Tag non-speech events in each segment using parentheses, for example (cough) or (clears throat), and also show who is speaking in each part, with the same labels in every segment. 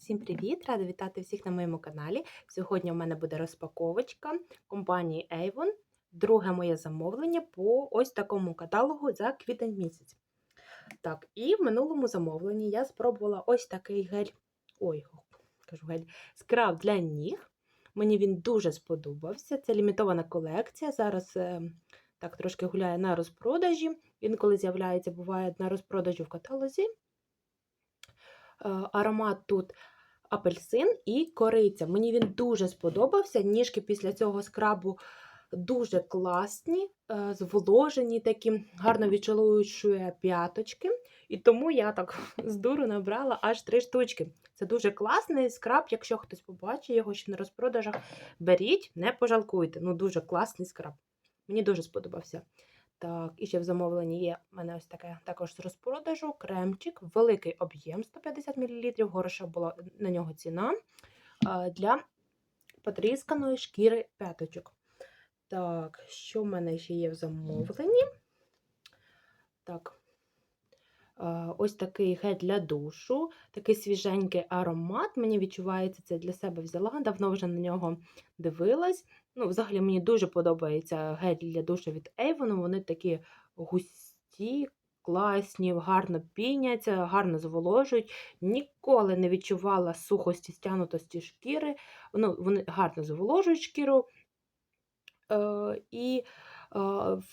Speaker 1: Всім привіт! Рада вітати всіх на моєму каналі. Сьогодні у мене буде розпаковочка компанії Avon. Друге моє замовлення по ось такому каталогу за квітень місяць. Так, і в минулому замовленні я спробувала ось такий гель. Ой, кажу гель, скраб для ніг. Мені він дуже сподобався. Це лімітована колекція. Зараз е, так трошки гуляє на розпродажі. Він, коли з'являється, буває на розпродажі в каталозі. Е, Аромат тут апельсин і кориця. Мені він дуже сподобався. Ніжки після цього скрабу дуже класні, е, зволожені, такі гарно відчолуючі п'яточки. І тому я так (laughs) з дуру набрала аж три штучки. Це дуже класний скраб. Якщо хтось побачить його ще на розпродажах, беріть, не пожалкуйте. Ну, дуже класний скраб. Мені дуже сподобався. Так, і ще в замовленні є в мене ось таке також з розпродажу кремчик, великий об'єм 150 мл. Хороша була на нього ціна для потрісканої шкіри п'яточок. Так, що в мене ще є в замовленні? Так, ось такий гель для душу, такий свіженький аромат. Мені відчувається, це для себе взяла. Давно вже на нього дивилась. Ну, взагалі мені дуже подобається гель для душу від Avon. Вони такі густі, класні, гарно піняться, гарно зволожують. Ніколи не відчувала сухості, стягнутості шкіри. Ну, Вони гарно зволожують шкіру. Е, І е,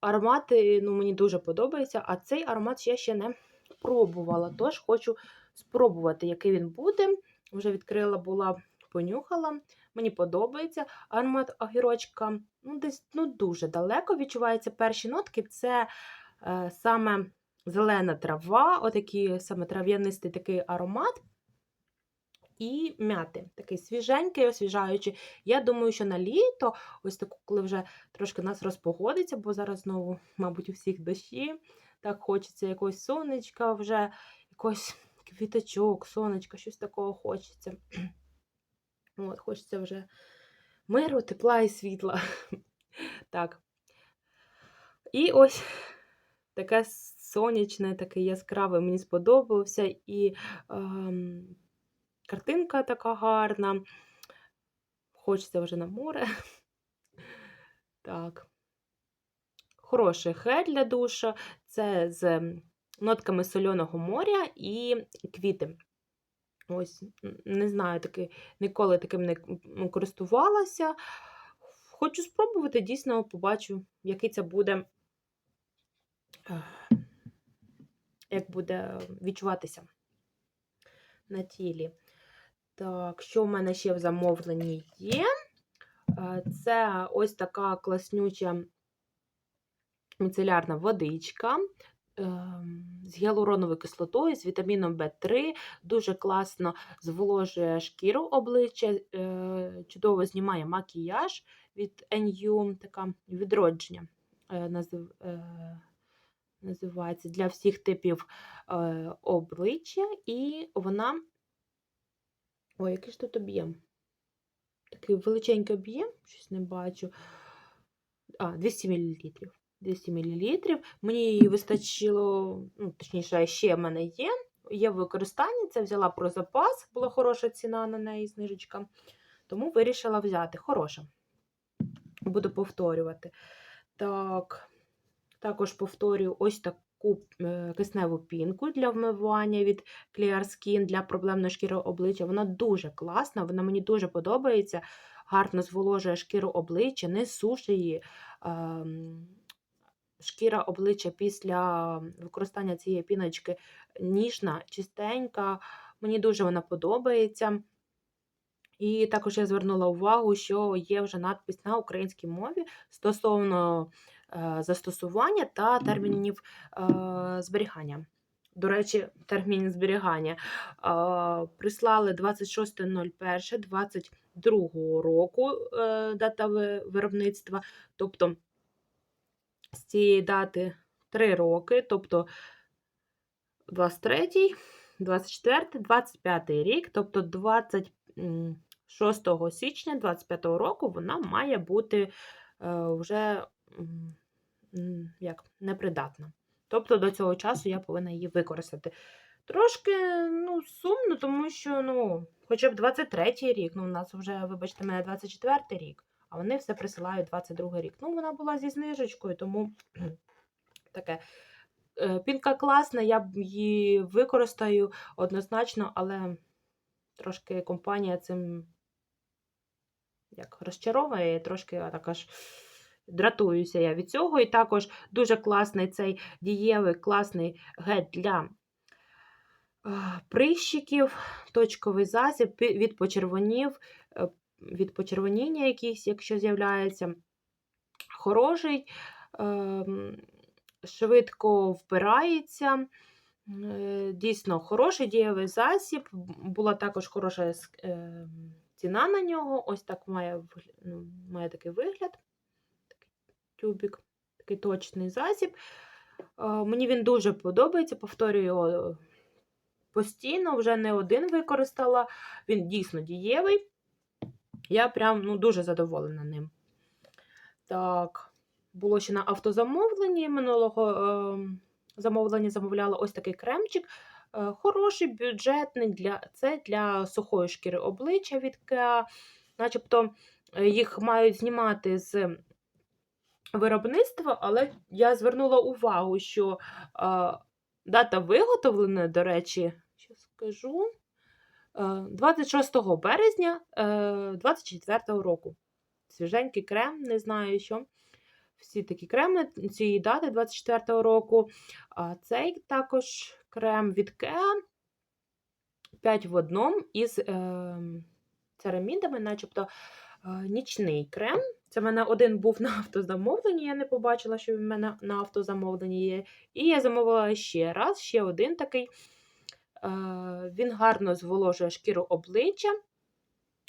Speaker 1: аромати ну, мені дуже подобаються, а цей аромат я ще не пробувала. Тож хочу спробувати, який він буде. Вже відкрила була, понюхала. Мені подобається аромат огірочка. Ну, десь ну, дуже далеко відчуваються перші нотки. Це е, саме зелена трава, отакий саме трав'янистий такий аромат. І м'яти, такий свіженький, освіжаючий. Я думаю, що на літо, ось таку, коли вже трошки нас розпогодиться, бо зараз знову, мабуть, у всіх дощі. Так хочеться якогось сонечка, вже якось квіточок, сонечка, щось такого хочеться. От, Хочеться вже миру, тепла і світла. (laughs) Так. І ось таке сонячне, таке яскраве, мені сподобався. І ем, картинка така гарна. Хочеться вже на море. (laughs) Так. Хороший гель для душа. Це з нотками соляного моря і квіти. Ось, не знаю, таки, ніколи таким не користувалася. Хочу спробувати, дійсно побачу, який це буде, як буде відчуватися на тілі. Так, що в мене ще в замовленні є? Це ось така класнюча міцелярна водичка з гіалуроновою кислотою, з вітаміном В3, дуже класно зволожує шкіру обличчя, е, чудово знімає макіяж від NU, така відродження е, е, називається для всіх типів обличчя, і вона. Ой, який ж тут об'єм? Такий величенький об'єм, щось не бачу. А, 200 мл. 200 мл. Мені її вистачило, ну, точніше, ще в мене є. Є в використанні, це взяла про запас, була хороша ціна на неї, знижечка. Тому вирішила взяти. Хороша. Буду повторювати. Так, також повторюю ось таку е, кисневу пінку для вмивання від Clear Skin для проблемної шкіри обличчя. Вона дуже класна, вона мені дуже подобається. Гарно зволожує шкіру обличчя, не сушить її. Шкіра обличчя після використання цієї піночки ніжна, чистенька. Мені дуже вона подобається. І також я звернула увагу, що є вже надпис на українській мові стосовно е, застосування та термінів е, зберігання. До речі, термін зберігання е, прислали 26.01.22 року дата виробництва. тобто з цієї дати 3 роки, тобто 23, 24, 25 рік, тобто 26 січня 25 року вона має бути е, вже як непридатна. Тобто до цього часу я повинна її використати. Трошки ну, сумно, тому що ну, хоча б 23-й рік. Ну, у нас вже, вибачте мене, 24-й рік, а вони все присилають 22-й рік. Ну, вона була зі знижечкою, тому (clears throat) таке. Е, Пінка класна, я її використаю однозначно, але трошки компанія цим як розчаровує, трошки я так аж дратуюся я від цього. І також дуже класний цей дієвий класний гель для е, прищиків, точковий засіб від почервонів, е, від почервоніння якісь, якщо з'являється. Хороший, ем, швидко впирається. Е, Дійсно, хороший дієвий засіб. Була також хороша ем, ціна на нього. Ось так має, ну, має такий вигляд. Такий тюбик, такий точний засіб. Е, Мені він дуже подобається, повторюю його постійно, вже не один використала. Він дійсно дієвий. Я прям ну, дуже задоволена ним. Так, було ще на автозамовленні минулого е, замовлення замовляла ось такий кремчик. Е, хороший, бюджетний, для, це для сухої шкіри обличчя від Кеа. Начебто е, їх мають знімати з виробництва, але я звернула увагу, що е, дата виготовлення, до речі, що скажу, 26 березня е, 24 року. Свіженький крем, не знаю що. Всі такі креми цієї дати 24 року. А цей також крем від Kea 5 в одному із е, церамідами, начебто е, нічний крем. Це в мене один був на автозамовленні, я не побачила, що в мене на автозамовленні є. І я замовила ще раз, ще один такий. Е, він гарно зволожує шкіру обличчя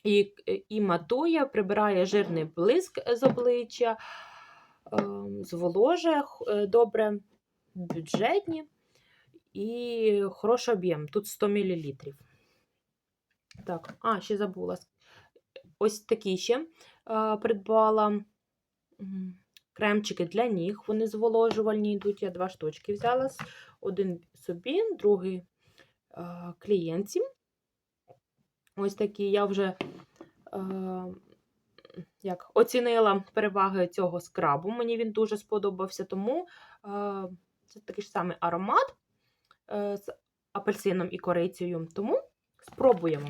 Speaker 1: і, і матує, прибирає жирний блиск з обличчя, е, зволожує е, добре, бюджетні і хороший об'єм. Тут 100 мл. Так, а, ще забула. Ось такі ще придбала кремчики для ніг. Вони зволожувальні йдуть. Я два штучки взяла. Один собі, другий е, клієнтці. Ось такі я вже е, як, оцінила переваги цього скрабу. Мені він дуже сподобався, тому е, це такий ж самий аромат е, з апельсином і корицею. Тому спробуємо.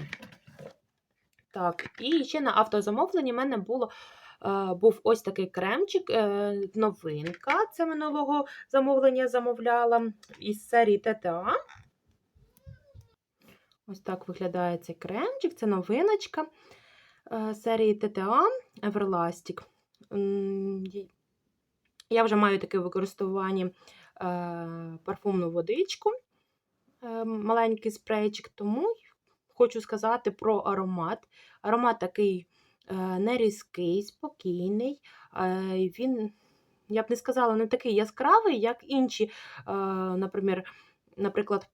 Speaker 1: Так, і ще на автозамовленні в мене було, е, був ось такий кремчик, новинка. Це минулого замовлення замовляла із серії ТТА. Ось так виглядає цей кремчик, це новиночка е, серії ТТА Everlastic. Я вже маю таке використовування е, парфумну водичку, е, маленький спрейчик, тому хочу сказати про аромат. Аромат такий е, не різкий, спокійний. Він, я б не сказала, не такий яскравий, як інші, наприклад,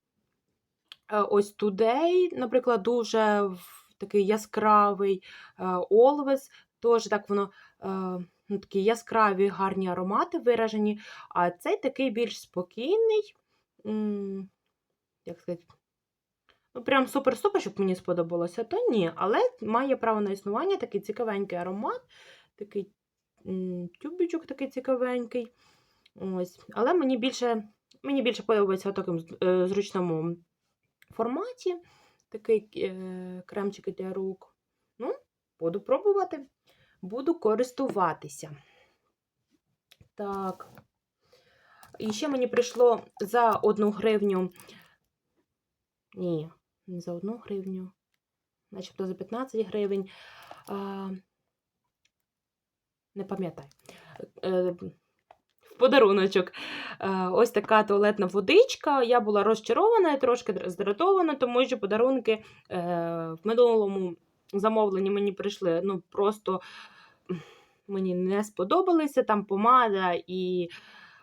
Speaker 1: ось Today, наприклад, дуже такий яскравий е, Always, теж так воно. е, Ну, такі яскраві гарні аромати виражені, а цей такий більш спокійний. Як сказати, ну, прям супер-супер, щоб мені сподобалося, то ні. Але має право на існування такий цікавенький аромат, такий тюбічок такий цікавенький. Ось. Але мені більше, мені більше подобається е, зручному форматі. Такий е, кремчик для рук. Ну, буду пробувати, буду користуватися. Так. І ще мені прийшло за одну гривню. Ні, не за одну гривню. Начебто за 15 гривень. А, не пам'ятаю. В подаруночок. Е, ось така туалетна водичка. Я була розчарована трошки здратована, тому що подарунки е, в минулому замовленні мені прийшли. Ну, просто мені не сподобалися. Там помада і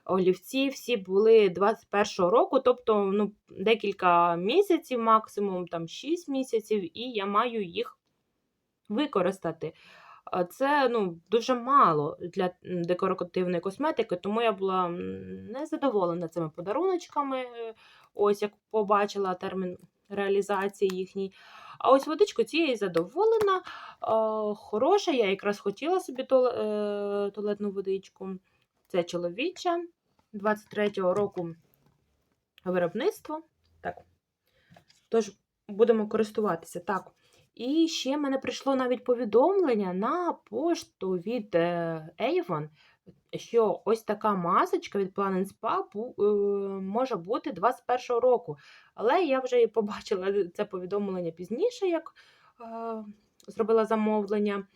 Speaker 1: олівці всі були 21-го року, тобто ну, декілька місяців, максимум там 6 місяців, і я маю їх використати. Це ну, дуже мало для декоративної косметики, тому я була незадоволена цими подаруночками. е, Ось як побачила термін реалізації їхній. А ось водичку цією задоволена, хороша. Я якраз хотіла собі е, туалетну водичку. Це чоловіча 23-го року виробництво. Так. Тож будемо користуватися. Так. І ще мене прийшло навіть повідомлення на пошту від е, Avon, що ось така масочка від Planet Spa е, може бути 21-го року. Але я вже побачила це повідомлення пізніше, як е, зробила замовлення.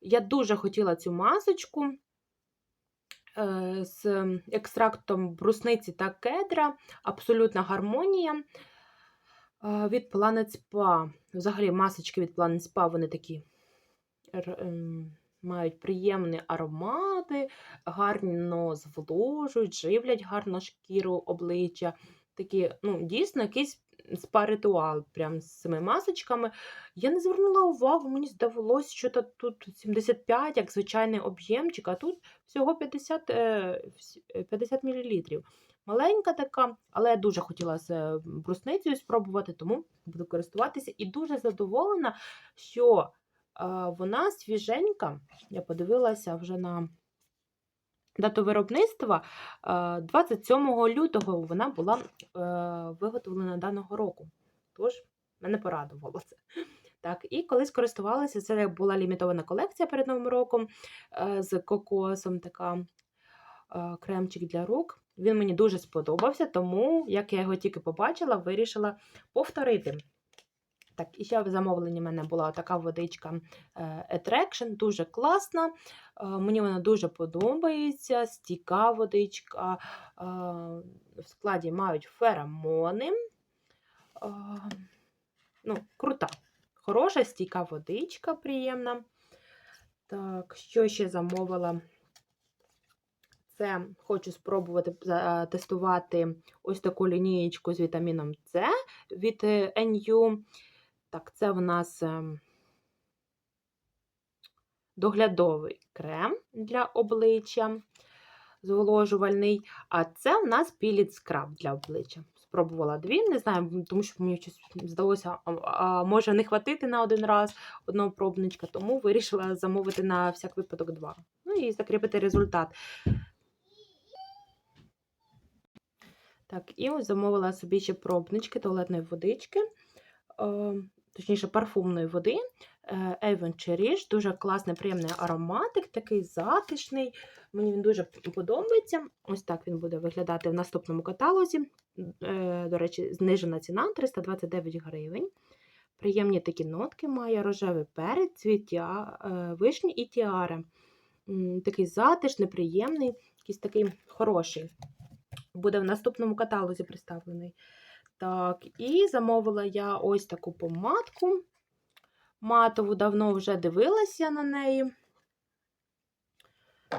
Speaker 1: Я дуже хотіла цю масочку з екстрактом брусниці та кедра, абсолютна гармонія. Від Planet Spa. Взагалі, масочки від Planet Spa, вони такі ем, мають приємні аромати, гарно зволожують, живлять гарно шкіру обличчя. Такі, ну, дійсно, якийсь спа-ритуал прям з цими масочками. Я не звернула увагу, мені здавалося, що тут 75, як звичайний об'ємчик, а тут всього 50, е, вс- е, 50 мл. Маленька така, але я дуже хотіла з е, брусницею спробувати, тому буду користуватися. І дуже задоволена, що е, вона свіженька. Я подивилася вже на дату виробництва. е, 27 лютого вона була е, виготовлена даного року. Тож, мене порадувало це. Так, і колись користувалася, це була лімітована колекція перед Новим роком е, з кокосом, така е, кремчик для рук. Він мені дуже сподобався, тому, як я його тільки побачила, вирішила повторити. Так, і ще в замовленні в мене була така водичка е, Attraction, дуже класна. Е, Мені вона дуже подобається. Стійка водичка. е, В складі мають феромони. Е, Ну, крута. Хороша, стійка водичка, приємна. Так, що ще замовила? Це хочу спробувати тестувати ось таку лінієчку з вітаміном С від е, NU. Так, це в нас ем, доглядовий крем для обличчя, зволожувальний. А це в нас піліт скраб для обличчя. Спробувала дві, не знаю, тому що мені щось здалося, а може не хватити на один раз одного пробничка, тому вирішила замовити на всяк випадок два. Ну і закріпити результат. Так, і ось замовила собі ще пробнички туалетної водички, е, точніше, парфумної води. е, Avon Cherish, дуже класний, приємний ароматик, такий затишний. Мені він дуже подобається. Ось так він буде виглядати в наступному каталозі. Е, До речі, знижена ціна 329 гривень. Приємні такі нотки має рожевий перець, цвіття, вишні і тіара. Такий затишний, приємний, якийсь такий хороший буде в наступному каталозі представлений. Так, і замовила я ось таку помадку. Матову давно вже дивилася на неї.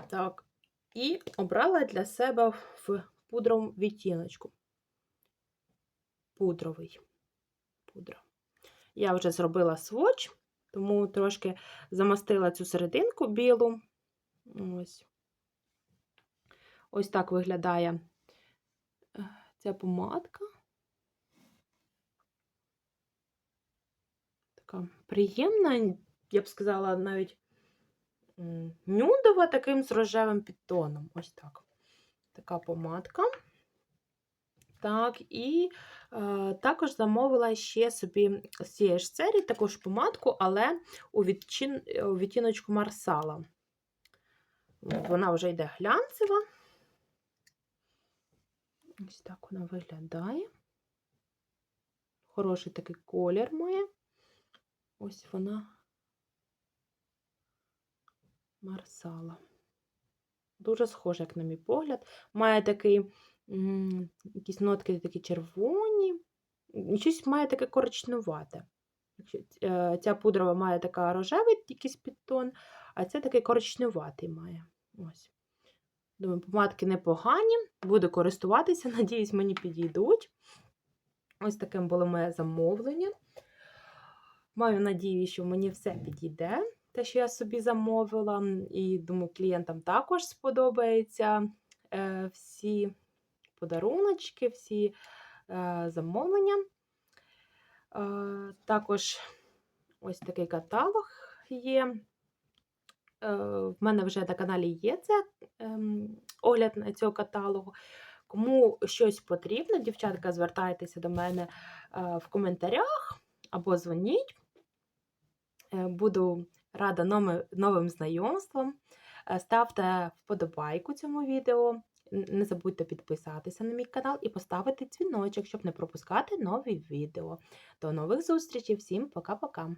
Speaker 1: Так, і обрала для себе в пудровому відтіночку. Пудровий. Пудра. Я вже зробила сводч, тому трошки замастила цю серединку білу. Ось. Ось так виглядає ця помадка. Така приємна, я б сказала, навіть нюдова таким з рожевим підтоном. Ось так. Така помадка. Так, і е, також замовила ще собі з цієї ж серії також помадку, але у, відчин, у відтіночку Марсала. Вона вже йде глянцева. Ось так вона виглядає. Хороший такий колір має. Ось вона Марсала. Дуже схожа, як на мій погляд. Має такий, якісь нотки такі червоні. Щось має таке коричневате. Е, Ця пудрова має така рожевий якийсь підтон, а ця такий коричневатий має. Ось. Думаю, помадки непогані, буду користуватися, (laughs) надіюсь, мені підійдуть. Ось таким було моє замовлення. Маю надію, що мені все підійде, те, що я собі замовила. І думаю, клієнтам також сподобаються е, всі подаруночки, всі е, замовлення. Е, Також ось такий каталог є. Е, В мене вже на каналі є це ем, огляд на цього каталогу. Кому щось потрібно, дівчатка, звертайтеся до мене е, в коментарях або дзвоніть. Е, Буду рада новим знайомствам. Ставте вподобайку цьому відео. Не забудьте підписатися на мій канал і поставити дзвіночок, щоб не пропускати нові відео. До нових зустрічей. Всім пока-пока.